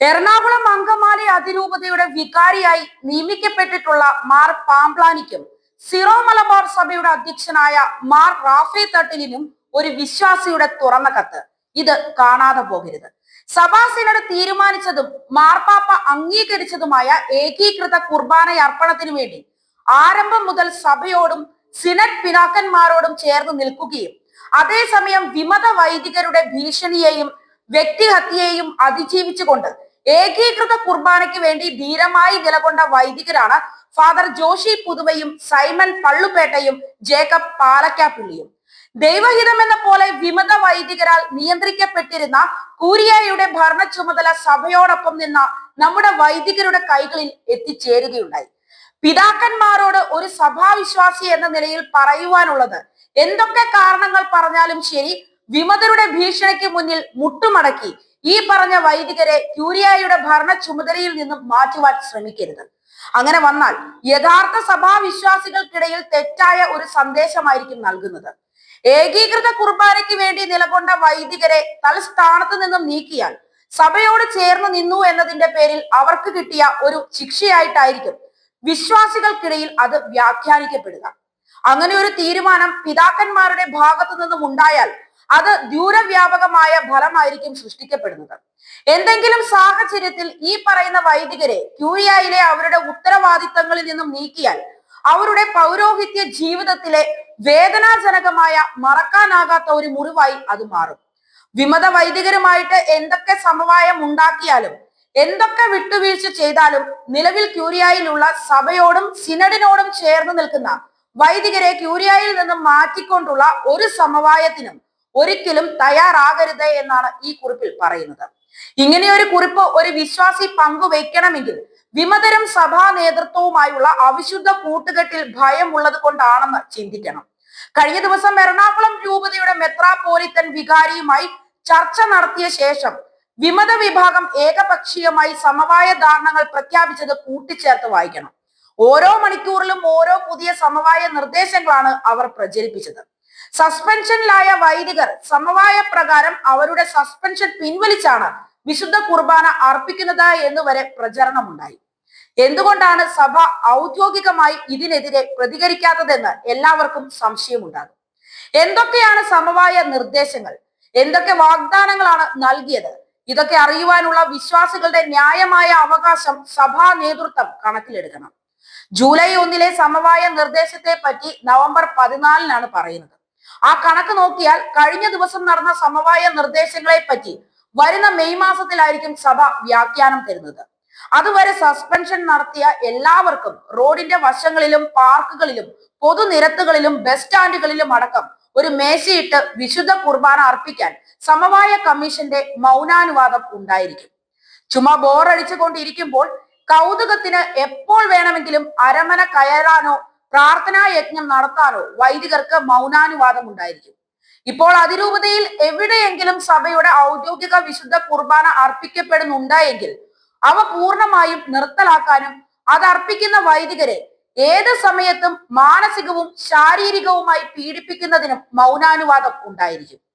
എറണാകുളം അങ്കമാലി അതിരൂപതയുടെ വികാരിയായി നിയമിക്കപ്പെട്ടിട്ടുള്ള മാർ പാംപ്ലാനിക്കും സിറോ മലബാർ സഭയുടെ അധ്യക്ഷനായ മാർ റാഫേ തട്ടിലിനും ഒരു വിശ്വാസിയുടെ തുറന്ന കത്ത് ഇത് കാണാതെ പോകരുത്. സഭാസിനോട് തീരുമാനിച്ചതും മാർപ്പാപ്പ അംഗീകരിച്ചതുമായ ഏകീകൃത കുർബാനയർപ്പണത്തിനു വേണ്ടി ആരംഭം മുതൽ സഭയോടും സിനഡ് പിതാക്കന്മാരോടും ചേർന്ന് നിൽക്കുകയും അതേസമയം വിമത വൈദികരുടെ ഭീഷണിയെയും വ്യക്തിഹത്യയെയും അതിജീവിച്ചുകൊണ്ട് ഏകീകൃത കുർബാനയ്ക്ക് വേണ്ടി ധീരമായി നിലകൊണ്ട വൈദികരാണ് ഫാദർ ജോഷി പുതുവയും സൈമൺ പള്ളുപേട്ടയും ജേക്കബ് പാലക്കാപ്പിള്ളിയും. ദൈവഹിതം എന്ന പോലെ വിമത വൈദികരാൽ നിയന്ത്രിക്കപ്പെട്ടിരുന്ന കൂരിയായുടെ ഭരണ ചുമതല സഭയോടൊപ്പം നിന്ന നമ്മുടെ വൈദികരുടെ കൈകളിൽ എത്തിച്ചേരുകയുണ്ടായി. പിതാക്കന്മാരോട് ഒരു സഭാവിശ്വാസി എന്ന നിലയിൽ പറയുവാനുള്ളത് എന്തൊക്കെ കാരണങ്ങൾ പറഞ്ഞാലും ശരി വിമതരുടെ ഭീഷണിക്ക് മുന്നിൽ മുട്ടുമടക്കി ഈ പറഞ്ഞ വൈദികരെ ക്യൂരിയായുടെ ഭരണ ചുമതലയിൽ നിന്നും മാറ്റുവാൻ ശ്രമിക്കരുത്. അങ്ങനെ വന്നാൽ യഥാർത്ഥ സഭാവിശ്വാസികൾക്കിടയിൽ തെറ്റായ ഒരു സന്ദേശമായിരിക്കും നൽകുന്നത്. ഏകീകൃത കുർബാനയ്ക്ക് വേണ്ടി നിലകൊണ്ട വൈദികരെ തൽസ്ഥാനത്ത് നിന്നും നീക്കിയാൽ സഭയോട് ചേർന്ന് നിന്നു എന്നതിന്റെ പേരിൽ അവർക്ക് കിട്ടിയ ഒരു ശിക്ഷയായിട്ടായിരിക്കും വിശ്വാസികൾക്കിടയിൽ അത് വ്യാഖ്യാനിക്കപ്പെടുക. അങ്ങനെ ഒരു തീരുമാനം പിതാക്കന്മാരുടെ ഭാഗത്തു നിന്നും ഉണ്ടായാൽ അത് ദൂരവ്യാപകമായ ഫലമായിരിക്കും സൃഷ്ടിക്കപ്പെടുന്നത്. എന്തെങ്കിലും സാഹചര്യത്തിൽ ഈ പറയുന്ന വൈദികരെ ക്യൂരിയയിലെ അവരുടെ ഉത്തരവാദിത്തങ്ങളിൽ നിന്നും നീക്കിയാൽ അവരുടെ പൗരോഹിത്യ ജീവിതത്തിലെ വേദനാജനകമായ മറക്കാനാകാത്ത ഒരു മുറിവായി അത് മാറും. വിമത വൈദികരുമായിട്ട് എന്തൊക്കെ സമവായം ഉണ്ടാക്കിയാലും എന്തൊക്കെ വിട്ടുവീഴ്ച ചെയ്താലും നിലവിൽ ക്യൂരിയായിലുള്ള സഭയോടും സിനഡിനോടും ചേർന്ന് നിൽക്കുന്ന വൈദികരെ ക്യൂരിയായിൽ നിന്നും മാറ്റിക്കൊണ്ടുള്ള ഒരു സമവായത്തിനും ഒരിക്കലും തയ്യാറാകരുത് എന്നാണ് ഈ കുറിപ്പിൽ പറയുന്നത്. ഇങ്ങനെ ഒരു കുറിപ്പ് ഒരു വിശ്വാസി പങ്കുവയ്ക്കണമെങ്കിൽ വിമതരും സഭാ നേതൃത്വവുമായുള്ള അവിശുദ്ധ കൂട്ടുകെട്ടിൽ ഭയം ഭയമുള്ളത് കൊണ്ടാണെന്ന് ചിന്തിക്കണം. കഴിഞ്ഞ ദിവസം എറണാകുളം രൂപതയുടെ മെത്രാപോലിത്തൻ വികാരിയുമായി ചർച്ച നടത്തിയ ശേഷം വിമത വിഭാഗം ഏകപക്ഷീയമായി സമവായ ധാരണകൾ പ്രഖ്യാപിച്ചത് കൂട്ടിച്ചേർത്ത് വായിക്കണം. ഓരോ മണിക്കൂറിലും ഓരോ പുതിയ സമവായ നിർദ്ദേശങ്ങളാണ് അവർ പ്രചരിപ്പിച്ചത്. സസ്പെൻഷനിലായ വൈദികർ സമവായ പ്രകാരം അവരുടെ സസ്പെൻഷൻ പിൻവലിച്ചാണ് വിശുദ്ധ കുർബാന അർപ്പിക്കുന്നത് എന്ന് വരെ പ്രചരണമുണ്ടായി. എന്തുകൊണ്ടാണ് സഭ ഔദ്യോഗികമായി ഇതിനെതിരെ പ്രതികരിക്കാത്തതെന്ന് എല്ലാവർക്കും സംശയമുണ്ടാകും. എന്തൊക്കെയാണ് സമവായ നിർദ്ദേശങ്ങൾ? എന്തൊക്കെ വാഗ്ദാനങ്ങളാണ് നൽകിയത്? ഇതൊക്കെ അറിയുവാനുള്ള വിശ്വാസികളുടെ ന്യായമായ അവകാശം സഭാ നേതൃത്വം കണക്കിലെടുക്കണം. ജൂലൈ ഒന്നിലെ സമവായ നിർദ്ദേശത്തെ പറ്റി നവംബർ പതിനാലിനാണ് പറയുന്നത്. ആ കണക്ക് നോക്കിയാൽ കഴിഞ്ഞ ദിവസം നടന്ന സമവായ നിർദ്ദേശങ്ങളെ പറ്റി വരുന്ന മെയ് മാസത്തിലായിരിക്കും സഭ വ്യാഖ്യാനം തരുന്നത്. അതുവരെ സസ്പെൻഷൻ നടത്തിയ എല്ലാവർക്കും റോഡിന്റെ വശങ്ങളിലും പാർക്കുകളിലും പൊതുനിരത്തുകളിലും ബസ് സ്റ്റാൻഡുകളിലും അടക്കം ഒരു മേശയിട്ട് വിശുദ്ധ കുർബാന അർപ്പിക്കാൻ സമവായ കമ്മീഷന്റെ മൗനാനുവാദം ഉണ്ടായിരിക്കും. ചുമ ബോറടിച്ചുകൊണ്ടിരിക്കുമ്പോൾ കൗതുകത്തിന് എപ്പോൾ വേണമെങ്കിലും അരമന കയറാനോ പ്രാർത്ഥനാ യജ്ഞം നടത്താനോ വൈദികർക്ക് മൗനാനുവാദം ഉണ്ടായിരിക്കും. ഇപ്പോൾ അതിരൂപതയിൽ എവിടെയെങ്കിലും സഭയുടെ ഔദ്യോഗിക വിശുദ്ധ കുർബാന അർപ്പിക്കപ്പെടുന്നുണ്ട് എങ്കിൽ അവ പൂർണമായും നിർത്തലാക്കാനും അത് അർപ്പിക്കുന്ന വൈദികരെ ഏത് സമയത്തും മാനസികവും ശാരീരികവുമായി പീഡിപ്പിക്കുന്നതിനും മൗനാനുവാദം ഉണ്ടായിരിക്കും.